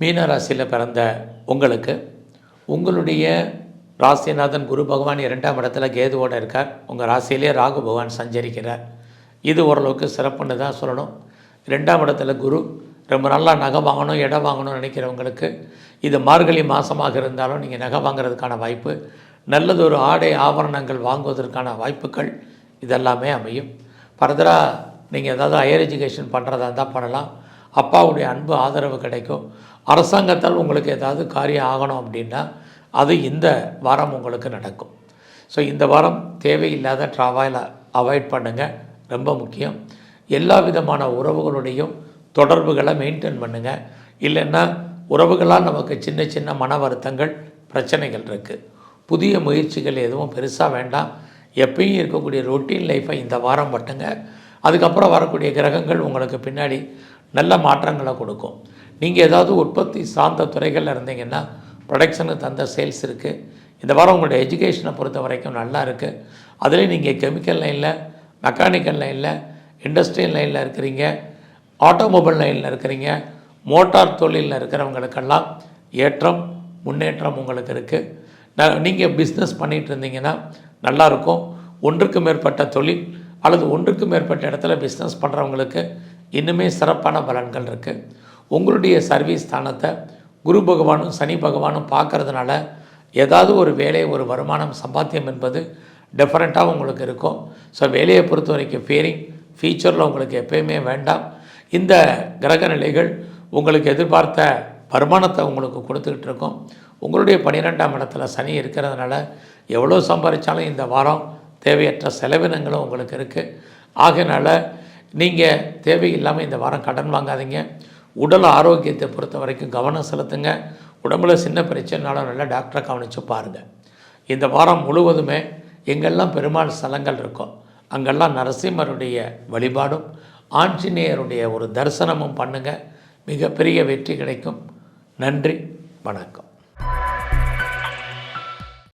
மீன ராசியில் பிறந்த உங்களுக்கு உங்களுடைய ராசிநாதன் குரு பகவான் இரண்டாம் இடத்துல கேதுவோடு இருக்கார். உங்கள் ராசியிலே ராகு பகவான் சஞ்சரிக்கிறார். இது ஓரளவுக்கு சிறப்புன்னு தான் சொல்லணும். ரெண்டாம் இடத்துல குரு ரொம்ப நல்லா நகை வாங்கணும் இடம் வாங்கணும்னு நினைக்கிறவங்களுக்கு இது மார்கழி மாதமாக இருந்தாலும் நீங்கள் நகை வாங்குறதுக்கான வாய்ப்பு நல்லது ஒரு ஆடை ஆபரணங்கள் வாங்குவதற்கான வாய்ப்புகள் இதெல்லாமே அமையும். ஃபர்தராக நீங்கள் ஏதாவது ஹையர் எஜுகேஷன் பண்ணுறதா இருந்தால் பண்ணலாம். அப்பாவுடைய அன்பு ஆதரவு கிடைக்கும். அரசாங்கத்தால் உங்களுக்கு ஏதாவது காரியம் ஆகணும் அப்படின்னா அது இந்த வாரம் உங்களுக்கு நடக்கும். ஸோ இந்த வாரம் தேவையில்லாத ட்ராவலை அவாய்ட் பண்ணுங்கள் ரொம்ப முக்கியம். எல்லா விதமான உறவுகளுடையும் தொடர்புகளை மெயின்டைன் பண்ணுங்கள் இல்லைன்னா உறவுகளால் நமக்கு சின்ன சின்ன மன வருத்தங்கள் பிரச்சனைகள் இருக்குது புதிய முயற்சிகள் எதுவும் பெருசாக வேண்டாம். எப்பயும் இருக்கக்கூடிய ரொட்டீன் லைஃப்பை இந்த வாரம் பட்டுங்க அதுக்கப்புறம் வரக்கூடிய கிரகங்கள் உங்களுக்கு பின்னாடி நல்ல மாற்றங்களை கொடுக்கும். நீங்கள் ஏதாவது உற்பத்தி சார்ந்த துறைகளில் இருந்தீங்கன்னா ப்ரொடக்ஷனுக்கு தந்த சேல்ஸ் இருக்குது இந்த வாரம் உங்களுடைய எஜுகேஷனை பொறுத்த வரைக்கும் நல்லா இருக்குது அதுலேயும் நீங்கள் கெமிக்கல் லைனில் மெக்கானிக்கல் லைனில் இண்டஸ்ட்ரியல் லைனில் இருக்கிறீங்க. ஆட்டோமொபைல் லைனில் இருக்கிறீங்க. மோட்டார் தொழிலில் இருக்கிறவங்களுக்கெல்லாம் ஏற்றம் முன்னேற்றம் உங்களுக்கு இருக்குது நான் நீங்கள் பிஸ்னஸ் பண்ணிகிட்டு இருந்தீங்கன்னா நல்லாயிருக்கும் ஒன்றுக்கு மேற்பட்ட தொழில் அல்லது ஒன்றுக்கு மேற்பட்ட இடத்துல பிஸ்னஸ் பண்ணுறவங்களுக்கு இன்னுமே சிறப்பான பலன்கள் இருக்குது உங்களுடைய சர்வீஸ் ஸ்தானத்தை குரு பகவானும் சனி பகவானும் பார்க்கறதுனால ஏதாவது ஒரு வேலை ஒரு வருமானம் சம்பாத்தியம் என்பது டெஃபரெண்ட்டாக உங்களுக்கு இருக்கும். ஸோ வேலையை பொறுத்த வரைக்கும் ஃபீரிங் ஃபியூச்சரில் உங்களுக்கு எப்பயுமே வேண்டாம். இந்த கிரக நிலைகள் உங்களுக்கு எதிர்பார்த்த வருமானத்தை உங்களுக்கு கொடுத்துக்கிட்டு இருக்கோம். உங்களுடைய பன்னிரெண்டாம் இடத்துல சனி இருக்கிறதுனால எவ்வளோ சம்பாதிச்சாலும் இந்த வாரம் தேவையற்ற செலவினங்களும் உங்களுக்கு இருக்குது ஆகையினால நீங்கள் தேவையில்லாமல் இந்த வாரம் கடன் வாங்காதீங்க. உடல் ஆரோக்கியத்தை பொறுத்த வரைக்கும் கவனம் செலுத்துங்க. உடம்புல சின்ன பிரச்சனைனாலும் நல்லா டாக்டரை கவனித்து பாருங்கள் இந்த வாரம் முழுவதுமே எங்கெல்லாம் பெருமாள் ஸ்தலங்கள் இருக்கோ அங்கெல்லாம் நரசிம்மருடைய வழிபாடும் ஆஞ்சநேயருடைய ஒரு தரிசனமும் பண்ணுங்கள் மிகப்பெரிய வெற்றி கிடைக்கும். நன்றி வணக்கம்.